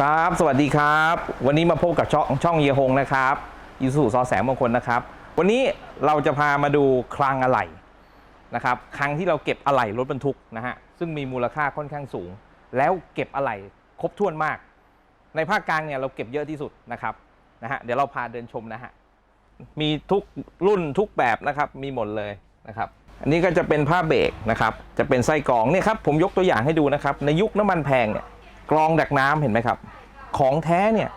ครับ สวัสดีครับ วันนี้มาพบกับช่องช่องเยฮงนะครับยูสุซอแสงมงคลนะครับ วันนี้เราจะพามาดูคลังอะไหล่นะครับคลังที่เราเก็บอะไหล่รถบรรทุกนะฮะซึ่งมีมูลค่าค่อนข้างสูง แล้วเก็บอะไหล่ครบถ้วนมาก ในภาคกลางเนี่ยเราเก็บเยอะที่สุดนะครับนะฮะเดี๋ยวเราพาเดินชมนะฮะมีทุกรุ่นทุกแบบนะครับมีหมดเลยนะครับอันนี้ก็จะเป็นผ้าเบรกนะครับจะเป็นไส้กรองเนี่ยครับผมยกตัวอย่างให้ดูนะครับในยุคน้ำมันแพงเนี่ย กรองดักน้ำเห็นไหมครับ ของแท้เนี่ย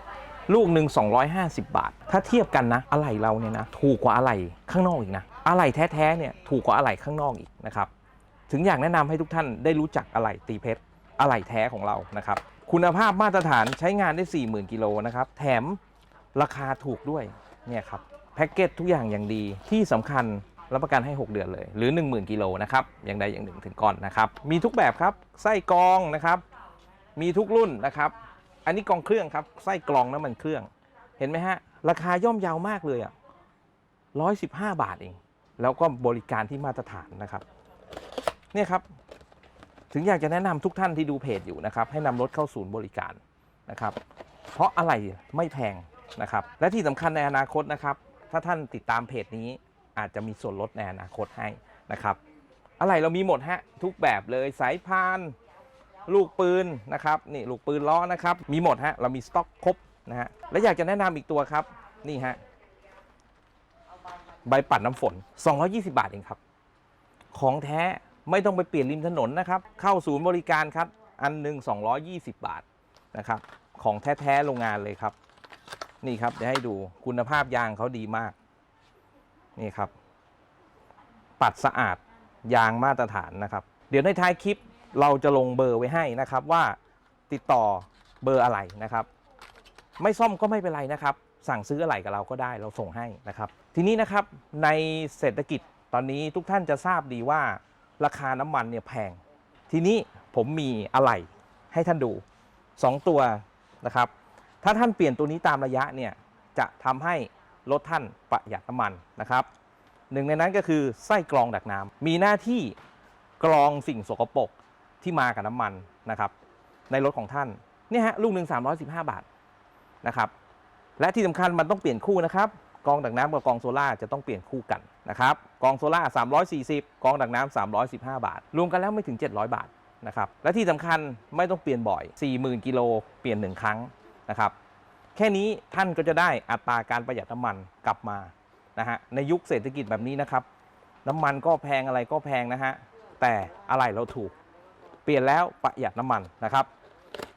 ลูกหนึ่ง250 บาท ถ้าเทียบกันนะอะไหล่เราเนี่ยนะถูกกว่าอะไหล่ข้างนอกอีกนะอะไหล่แท้ๆเนี่ยถูกกว่าอะไหล่ข้างนอกอีกนะครับถึงอยากแนะนำให้ทุกท่านได้รู้จักอะไหล่ตีเพชรอะไหล่แท้ของเรานะครับคุณภาพมาตรฐานใช้งานได้ 40,000กิโลนะครับแถมราคาถูกด้วยเนี่ยครับแพ็กเกจทุกอย่างอย่างดีที่สำคัญรับประกันให้ 6 เดือนเลย หรือ 10,000กิโลนะครับอย่างใดอย่างหนึ่งถึงก่อนนะครับมีทุกแบบครับไส้กรองนะครับ มีทุกรุ่นนะครับ อันนี้กองเครื่องครับไส้กรองน้ำมันเครื่อง เห็นไหมฮะ ราคาย่อมเยาวมากเลยอะร้อยสิบห้าบาทเอง แล้วก็บริการที่มาตรฐานนะครับเนี่ยครับ ถึงอยากจะแนะนำทุกท่านที่ดูเพจอยู่นะครับ ให้นำรถเข้าศูนย์บริการนะครับ เพราะอะไรไม่แพงนะครับ และที่สำคัญในอนาคตนะครับ ถ้าท่านติดตามเพจนี้อาจจะมีส่วนลดในอนาคตให้นะครับ อะไรเรามีหมดฮะทุกแบบเลยสายพาน ลูกปืนนะครับนี่ลูกปืนล้อนะครับ มีหมดฮะเรามีสต็อกครบนะฮะและอยากจะแนะนำอีกตัวครับนี่ฮะใบปัดน้ำฝน 220 บาทเองครับ ของแท้ไม่ต้องไปเปลี่ยนริมถนนนะครับ เข้าศูนย์บริการครับ อันหนึ่ง220 บาทนะครับ ของแท้ๆโรงงานเลยครับ นี่ครับเดี๋ยวให้ดูคุณภาพยางเขาดีมาก นี่ครับ ปัดสะอาดยางมาตรฐานนะครับ เดี๋ยวในท้ายคลิป เราจะลงเบอร์ไว้ให้นะครับว่าติดต่อเบอร์อะไรนะครับ ไม่ซ่อมก็ไม่เป็นไรนะครับ สั่งซื้ออะไรกับเราก็ได้เราส่งให้นะครับ ทีนี้นะครับในเศรษฐกิจตอนนี้ทุกท่านจะทราบดีว่าราคาน้ำมันเนี่ยแพง ทีนี้ผมมีอะไรให้ท่านดู 2 ตัวนะครับ ถ้าท่านเปลี่ยนตัวนี้ตามระยะเนี่ยจะทำให้รถท่านประหยัดน้ำมันนะครับหนึ่งในนั้นก็คือไส้กรองดักน้ำมีหน้าที่กรองสิ่งสกปรก ที่มากับน้ำมันนะครับในรถของท่านเนี่ยฮะลูกหนึ่ง315 บาทนะครับและที่สำคัญมันต้องเปลี่ยนคู่นะครับกองดักน้ำกับกองโซล่าจะต้องเปลี่ยนคู่กันนะครับกองโซล่า340 กองดักน้ำ315 บาท รวมกันแล้วไม่ถึง 700 บาทนะครับและที่สำคัญไม่ต้องเปลี่ยนบ่อย 40,000กิโลเปลี่ยนหนึ่งครั้งนะครับแค่นี้ท่านก็จะได้อัตราการประหยัดน้ำมันกลับมานะฮะในยุคเศรษฐกิจแบบนี้นะครับ น้ำมันก็แพงอะไรก็แพงนะฮะแต่อะไรเราถูก เปลี่ยนแล้วประหยัดน้ำมันนะครับ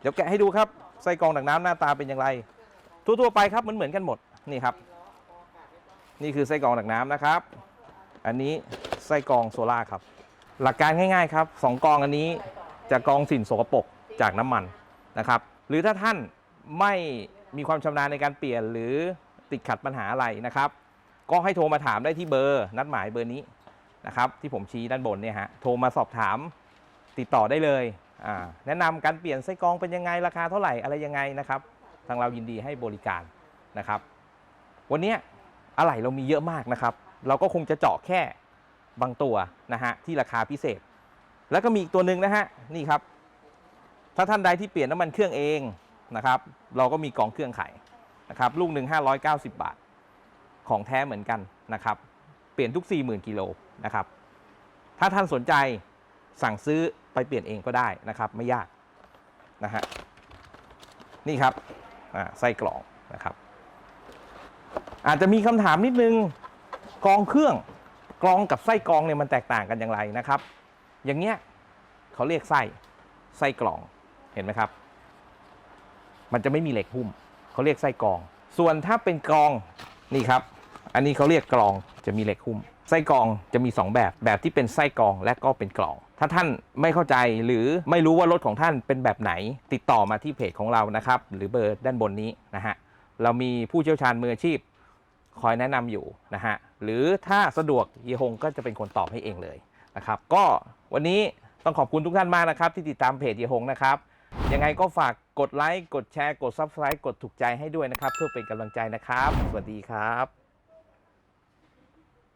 เดี๋ยวแกะให้ดูครับไส้กรองดักน้ำหน้าตาเป็นอย่างไร ทั่วๆไปครับมันเหมือนกันหมดนี่ครับ นี่คือไส้กรองดักน้ำนะครับ อันนี้ไส้กรองโซล่าครับ หลักการง่ายๆครับสองกองอันนี้จะกรองสิ่งสกปรกจากน้ำมันนะครับ หรือถ้าท่านไม่มีความชำนาญในการเปลี่ยนหรือติดขัดปัญหาอะไรนะครับ ก็ให้โทรมาถามได้ที่เบอร์นัดหมายเบอร์นี้นะครับที่ผมชี้ด้านบนเนี่ยฮะโทรมาสอบถาม ติดต่อได้เลยแนะนำการเปลี่ยนไส้กรองเป็นยังไงราคาเท่าไหร่อะไรยังไงนะครับ ทางเรายินดีให้บริการนะครับ วันนี้อะไหล่เรามีเยอะมากนะครับ เราก็คงจะเจาะแค่บางตัวนะฮะที่ราคาพิเศษ แล้วก็มีอีกตัวหนึ่งนะฮะนี่ครับ ถ้าท่านใดที่เปลี่ยนน้ำมันเครื่องเองนะครับ เราก็มีกองเครื่องไขายนะครับลูกหนึ่ง590 บาท ของแท้เหมือนกันนะครับ เปลี่ยนทุก 40,000กิโลนะครับ ถ้าท่านสนใจ สั่งซื้อไปเปลี่ยนเองก็ได้นะครับ ไม่ยากนะฮะนี่ครับไส้กรองนะครับ อาจจะมีคำถามนิดนึงกรองเครื่องกรองกับไส้กรองเนี่ยมันแตกต่างกันอย่างไรนะครับ อย่างเงี้ยเขาเรียกไส้ไส้กรองเห็นไหมครับ มันจะไม่มีเหล็กหุ้มเขาเรียกไส้กรอง ส่วนถ้าเป็นกรองนี่ครับ อันนี้เขาเรียกกรองจะมีเหล็กหุ้ม ไส้กรองจะมี 2 แบบ แบบที่เป็นไส้กรองและก็เป็นกรอง ถ้าท่านไม่เข้าใจหรือไม่รู้ว่ารถของท่านเป็นแบบไหน ติดต่อมาที่เพจของเรานะครับ หรือเบอร์ด้านบนนี้นะฮะ เรามีผู้เชี่ยวชาญมืออาชีพ คอยแนะนำอยู่นะฮะ หรือถ้าสะดวกเฮียฮงก็จะเป็นคนตอบให้เองเลยนะครับ ก็วันนี้ต้องขอบคุณทุกท่านมากนะครับ ที่ติดตามเพจเฮียฮงนะครับยังไงก็ฝากกดไลค์ กดแชร์ กด Subscribe กดถูกใจให้ด้วยนะครับ เพื่อเป็นกำลังใจนะครับ สวัสดีครับ